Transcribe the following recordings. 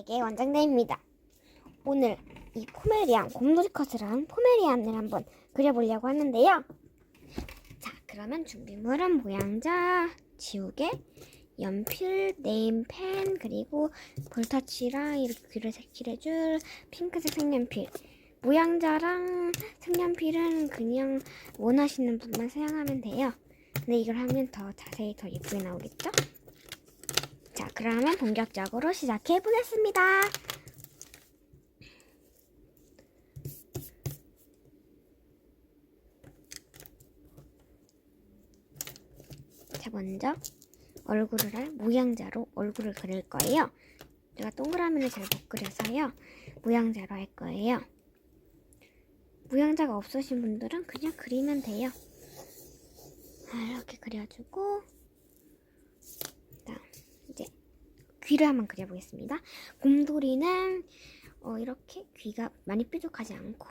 4개 원장대입니다. 오늘 이 포메리안, 곰돌이 컷을 한 포메리안을 한번 그려보려고 하는데요. 자, 그러면 준비물은 모양자, 지우개, 연필, 네임펜, 그리고 볼터치랑 이렇게 귀를 색칠해줄 핑크색 색연필. 모양자랑 색연필은 그냥 원하시는 분만 사용하면 돼요. 근데 이걸 하면 더 자세히 더 예쁘게 나오겠죠? 자, 그러면 본격적으로 시작해 보겠습니다. 자, 먼저 얼굴을 할 모양자로 얼굴을 그릴 거예요. 제가 동그라미를 잘 못 그려서요. 모양자로 할 거예요. 모양자가 없으신 분들은 그냥 그리면 돼요. 아, 이렇게 그려주고 그다음 이제 귀를 한번 그려보겠습니다. 곰돌이는 어, 이렇게 귀가 많이 뾰족하지 않고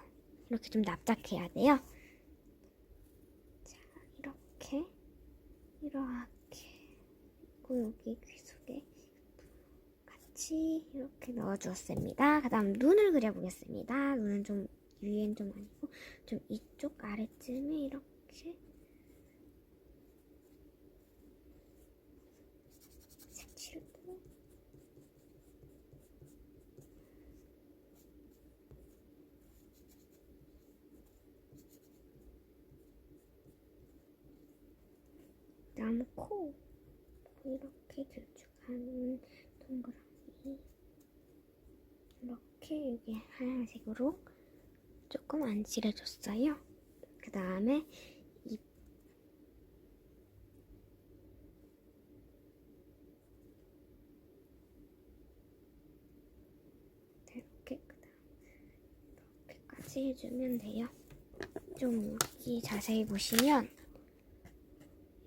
이렇게 좀 납작해야 돼요. 자, 이렇게 이렇게 그리고 여기 귀 속에 같이 이렇게 넣어주었습니다. 그 다음 눈을 그려보겠습니다. 눈은 좀 위엔 좀 아니고 좀 이쪽 아래쯤에 이렇게 다음 코 이렇게 길쭉한 동그라미 이렇게 여기 하얀색으로 조금 안 칠해줬어요. 그 다음에 입 이렇게 그다음 이렇게까지 해주면 돼요. 좀 여기 자세히 보시면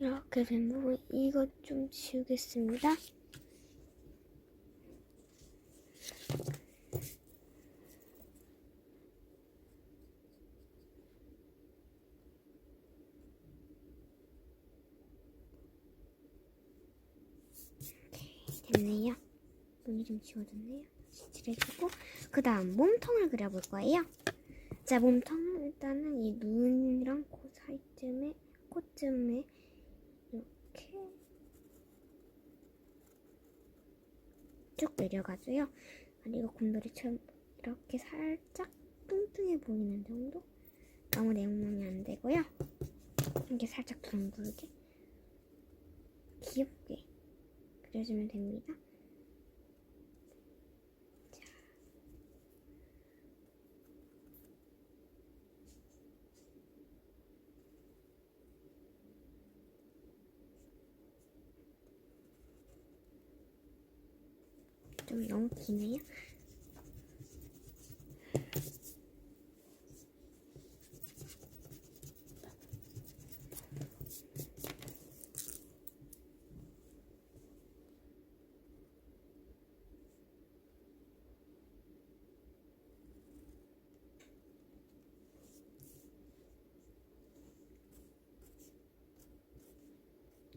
이렇게 된 부분 이것 좀 지우겠습니다. 됐네요. 눈이 좀 지워졌네요. 칠해주고 그 다음 몸통을 그려볼 거예요. 자 몸통은 일단은 이 눈이랑 코 사이쯤에 코쯤에 이렇게 쭉 내려가줘요. 그리고 곰돌이처럼 이렇게 살짝 뚱뚱해 보이는 정도? 너무 내용망이 안 되고요. 이렇게 살짝 둥글게 귀엽게 그려주면 됩니다. 좀 너무 기네요.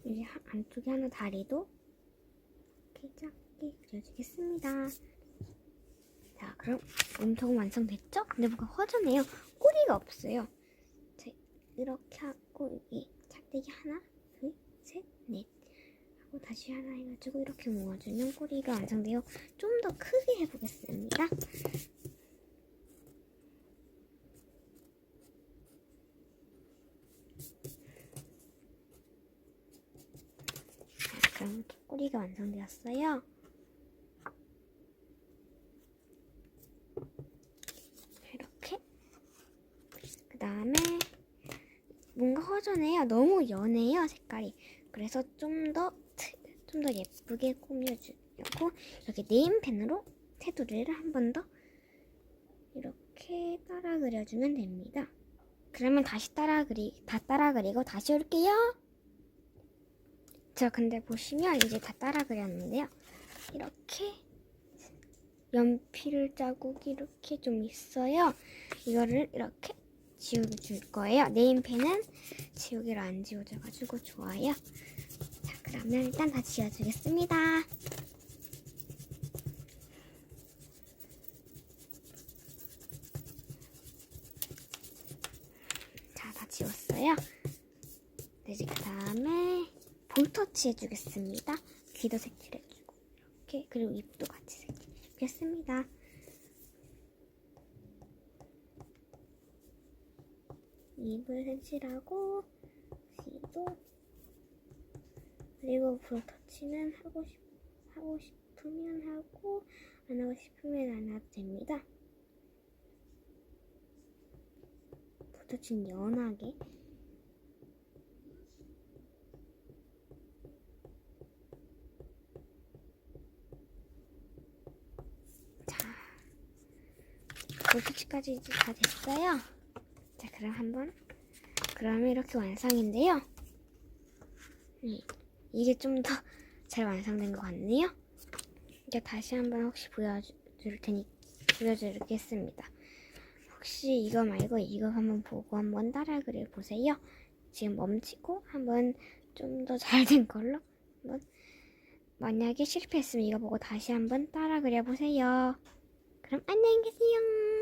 이제 하- 안쪽에 하나 다리도 이렇게 작게 그려주겠습니다. 자, 그럼 몸통은 완성됐죠? 근데 뭔가 허전해요. 꼬리가 없어요. 자, 이렇게 하고 여기 작대기 하나, 둘, 셋, 넷 하고 다시 하나 해가지고 이렇게 모아주면 꼬리가 완성돼요. 좀 더 크게 해보겠습니다. 자, 그럼 꼬리가 완성되었어요. 이렇게. 그 다음에 뭔가 허전해요. 너무 연해요, 색깔이. 그래서 좀 더, 좀 더 예쁘게 꾸며주려고 이렇게 네임펜으로 테두리를 한 번 더 이렇게 따라 그려주면 됩니다. 그러면 다시 따라 그리, 다 따라 그리고 다시 올게요. 자, 근데 보시면 이제 다 따라 그렸는데요. 이렇게 연필 자국이 이렇게 좀 있어요. 이거를 이렇게 지워줄 거예요. 네임펜은 지우개로 안 지워져가지고 좋아요. 자, 그러면 일단 다 지워주겠습니다. 자, 다 지웠어요. 이제 그 다음에 볼 터치 해주겠습니다. 귀도 색칠해주고 이렇게 그리고 입도 같이 색칠해주겠습니다. 입을 색칠하고 귀도 그리고 볼터치는 하고 싶 하고 싶으면 하고 안 하고 싶으면 안 해도 됩니다. 볼터치는 연하게 자, 볼터치까지 이제 다 됐어요. 자, 그럼 한번 그러면 이렇게 완성인데요. 네, 이게 좀 더 잘 완성된 것 같네요. 이제 다시 한번 혹시 보여줄 테니 보여드리겠습니다. 혹시 이거 말고 이거 한번 보고 한번 따라 그려 보세요. 지금 멈추고 한번 좀 더 잘 된 걸로 한번 만약에 실패했으면 이거 보고 다시 한번 따라 그려 보세요. 그럼 안녕히 계세요.